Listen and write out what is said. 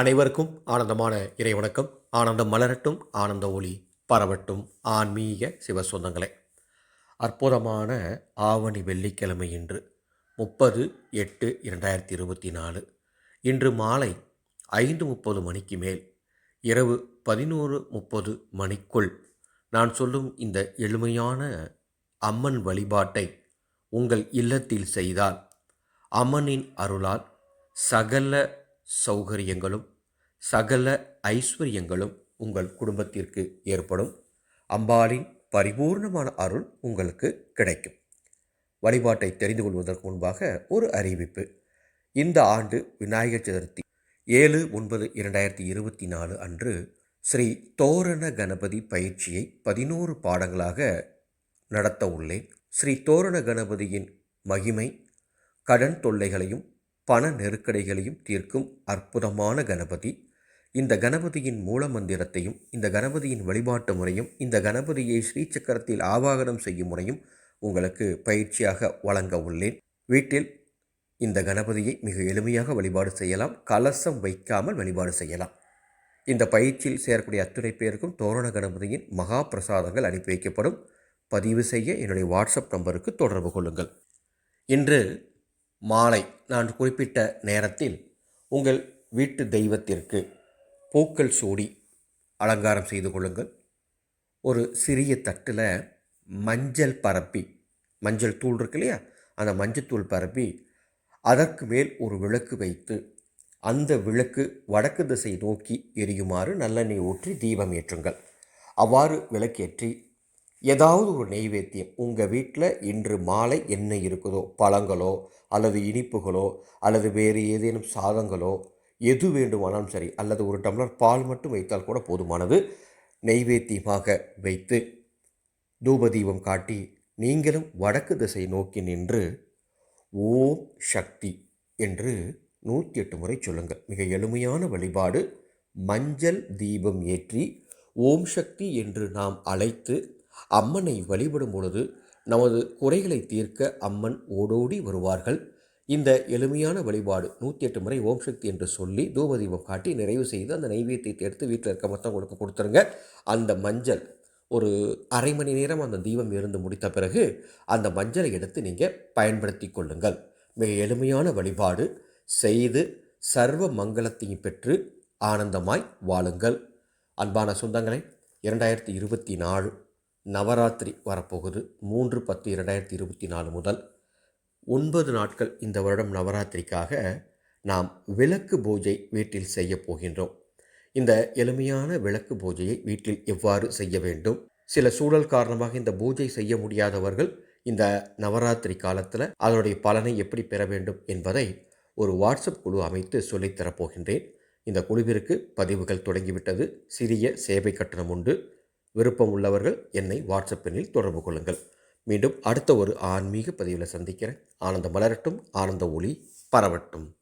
அனைவருக்கும் ஆனந்தமான இறை வணக்கம். ஆனந்தம் மலரட்டும் ஆனந்த ஒளி பரவட்டும். ஆன்மீக சிவ சொந்தங்களே அற்புதமான ஆவணி வெள்ளிக்கிழமை இன்று முப்பது எட்டு இரண்டாயிரத்தி இருபத்தி நாலு. இன்று மாலை ஐந்து முப்பது மணிக்கு மேல் இரவு பதினோரு முப்பது மணிக்குள் நான் சொல்லும் இந்த எளிமையான அம்மன் வழிபாட்டை உங்கள் இல்லத்தில் செய்தால் அம்மனின் அருளால் சகல சௌகரியங்களும் சகல ஐஸ்வர்யங்களும் உங்கள் குடும்பத்திற்கு ஏற்படும். அம்பாளின் பரிபூர்ணமான அருள் உங்களுக்கு கிடைக்கும். வழிபாட்டை தெரிந்து கொள்வதற்கு முன்பாக ஒரு அறிவிப்பு. இந்த ஆண்டு விநாயகர் சதுர்த்தி ஏழு ஒன்பது இரண்டாயிரத்தி இருபத்தி நாலு அன்று ஸ்ரீ தோரண கணபதி பயிற்சியை பதினோரு பாடங்களாக நடத்த உள்ளேன். ஸ்ரீ தோரண கணபதியின் மகிமை கடன் தொல்லைகளையும் பண நெருக்கடிகளையும் தீர்க்கும் அற்புதமான கணபதி. இந்த கணபதியின் மூல மந்திரத்தையும் இந்த கணபதியின் வழிபாட்டு முறையும் இந்த கணபதியை ஸ்ரீசக்கரத்தில் ஆவாகனம் செய்யும் முறையும் உங்களுக்கு பயிற்சியாக வழங்க உள்ளேன். வீட்டில் இந்த கணபதியை மிக எளிமையாக வழிபாடு செய்யலாம். கலசம் வைக்காமல் வழிபாடு செய்யலாம். இந்த பயிற்சியில் சேரக்கூடிய அத்துணை பேருக்கும் தோரண கணபதியின் மகா பிரசாதங்கள் அனுப்பி வைக்கப்படும். பதிவு செய்ய என்னுடைய வாட்ஸ்அப் நம்பருக்கு தொடர்பு கொள்ளுங்கள். இன்று மாலை நான் குறிப்பிட்ட நேரத்தில் உங்கள் வீட்டு தெய்வத்திற்கு பூக்கள் சூடி அலங்காரம் செய்து கொள்ளுங்கள். ஒரு சிறிய தட்டில் மஞ்சள் பரப்பி மஞ்சள் தூள் இருக்கு இல்லையா? அந்த மஞ்சள் தூள் பரப்பி அதற்கு மேல் ஒரு விளக்கு வைத்து அந்த விளக்கு வடக்கு திசை நோக்கி எரியுமாறு நல்லெண்ணெய் ஊற்றி தீபம் ஏற்றுங்கள். அவ்வாறு விளக்கேற்றி ஏதாவது ஒரு நெய்வேத்தியம் உங்கள் வீட்டில் இன்று மாலை என்ன இருக்குதோ பழங்களோ அல்லது இனிப்புகளோ அல்லது வேறு ஏதேனும் சாதங்களோ எது வேண்டுமானாலும் சரி அல்லது ஒரு டம்ளர் பால் மட்டும் வைத்தால் கூட போதுமானது நெய்வேத்தியமாக வைத்து தூபதீபம் காட்டி நீங்களும் வடக்கு திசை நோக்கி நின்று ஓம் சக்தி என்று நூற்றி எட்டு முறை சொல்லுங்கள். மிக எளிமையான வழிபாடு. மஞ்சள் தீபம் ஏற்றி ஓம் சக்தி என்று நாம் அழைத்து அம்மனை வழிபடும் பொழுது நமது குறைகளை தீர்க்க அம்மன் ஓடோடி வருவார்கள். இந்த எளிமையான வழிபாடு நூற்றி எட்டு முறை ஓம் சக்தி என்று சொல்லி தூபதீபம் காட்டி நிறைவு செய்து அந்த நைவேத்தியத்தை எடுத்து வீட்டில் இருக்க மற்றவங்களுக்கு கொடுத்துருங்க. அந்த மஞ்சள் ஒரு அரை மணி நேரம் அந்த தீபம் இருந்து முடித்த பிறகு அந்த மஞ்சளை எடுத்து நீங்கள் பயன்படுத்தி கொள்ளுங்கள். மிக எளிமையான வழிபாடு. செய்து சர்வ மங்களத்தையும் பெற்று ஆனந்தமாய் வாழுங்கள். அன்பான சொந்தங்களை இரண்டாயிரத்தி இருபத்தி நாலு நவராத்திரி வரப்போகுது. மூன்று பத்து இரண்டாயிரத்தி இருபத்தி நாலு முதல் ஒன்பது நாட்கள் இந்த வருடம் நவராத்திரிக்காக நாம் விளக்கு பூஜை வீட்டில் செய்ய போகின்றோம். இந்த எளிமையான விளக்கு பூஜையை வீட்டில் எவ்வாறு செய்ய வேண்டும்? சில சூழல் காரணமாக இந்த பூஜை செய்ய முடியாதவர்கள் இந்த நவராத்திரி காலத்தில் அதனுடைய பலனை எப்படி பெற வேண்டும் என்பதை ஒரு வாட்ஸ்அப் குழு அமைத்து சொல்லித்தரப்போகின்றேன் இந்த குழுவிற்கு பதிவுகள் தொடங்கிவிட்டது. சிறிய சேவை கட்டணம் உண்டு. விருப்பம் உள்ளவர்கள் என்னை வாட்ஸ்அப்பினில் தொடர்பு கொள்ளுங்கள். மீண்டும் அடுத்த ஒரு ஆன்மீக பதிவில் சந்திக்கிறேன். ஆனந்த மலரட்டும். ஆனந்த ஒளி பரவட்டும்.